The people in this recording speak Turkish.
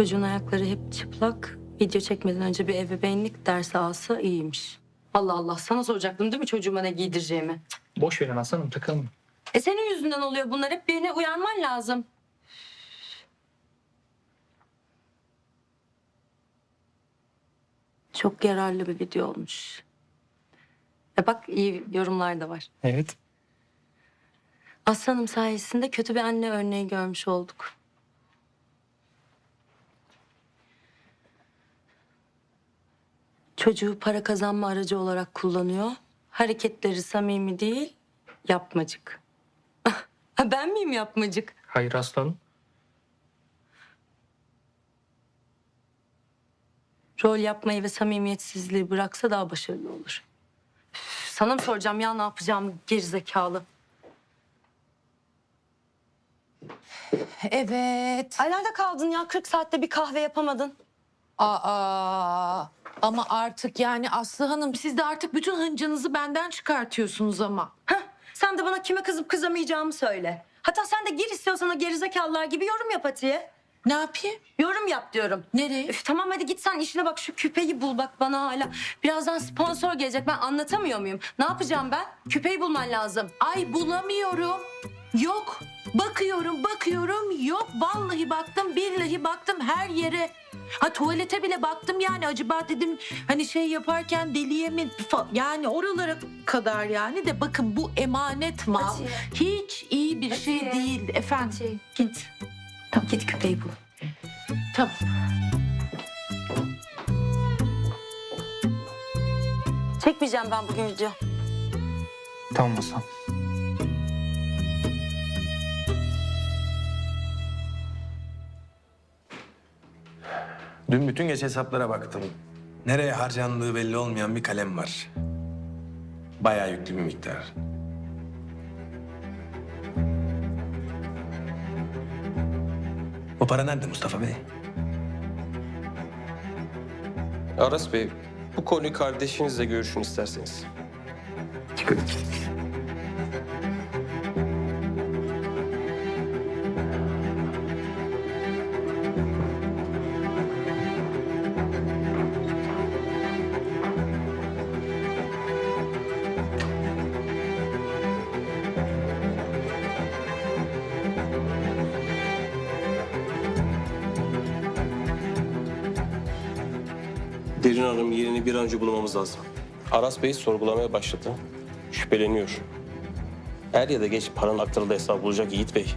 Çocuğun ayakları hep çıplak. Video çekmeden önce bir ebeveynlik dersi alsa iyiymiş. Allah Allah sana soracaktım değil mi çocuğuma ne giydireceğimi? Boş verin aslanım takılma. E senin yüzünden oluyor bunlar. Hep birine uyanman lazım. Çok yararlı bir video olmuş. E bak iyi yorumlar da var. Evet. Aslanım sayesinde kötü bir anne örneği görmüş olduk. Çocuğu para kazanma aracı olarak kullanıyor. Hareketleri samimi değil, yapmacık. Ha, ben miyim yapmacık? Hayır aslanım. Rol yapmayı ve samimiyetsizliği bıraksa daha başarılı olur. Üf, Sana mı soracağım ya ne yapacağım gerizekalı? Evet. Ay nerede kaldın ya? 40 saatte bir kahve yapamadın. Aa, ama artık yani Aslı Hanım siz de artık bütün hıncınızı benden çıkartıyorsunuz ama. Heh, sen de bana kime kızıp kızamayacağımı söyle. Hatta sen de gir istiyorsan o gerizekalılar gibi yorum yap Atiye. Ne yapayım? Yorum yap diyorum. Nereye? Üf, tamam hadi git sen işine bak şu küpeyi bul bak bana hala. Birazdan sponsor gelecek ben anlatamıyor muyum? Ne yapacağım ben? Küpeyi bulman lazım. Ay bulamıyorum. Yok. Bakıyorum, bakıyorum. Yok. Vallahi baktım, billahi baktım her yere. Ha tuvalete bile baktım yani acaba dedim hani şey yaparken deliye mi fa- yani oralara kadar yani de bakın bu emanet mal Atiye. hiç iyi bir şey değil efendim. Şey, git. Tamam git küpeyi bul. Tamam. Çekmeyeceğim ben bugün video. Tamam aslan. Dün bütün gece hesaplara baktım. Nereye harcandığı belli olmayan bir kalem var. Bayağı yüklü bir miktar. O para nerede Mustafa Bey? Aras Bey, bu konuyu kardeşinizle görüşün isterseniz. Derin Hanım yerini bir an önce bulmamız lazım. Aras Bey sorgulamaya başladı. Şüpheleniyor. Er ya da geç paranın aktarıldığı hesabı bulacak Yiğit Bey.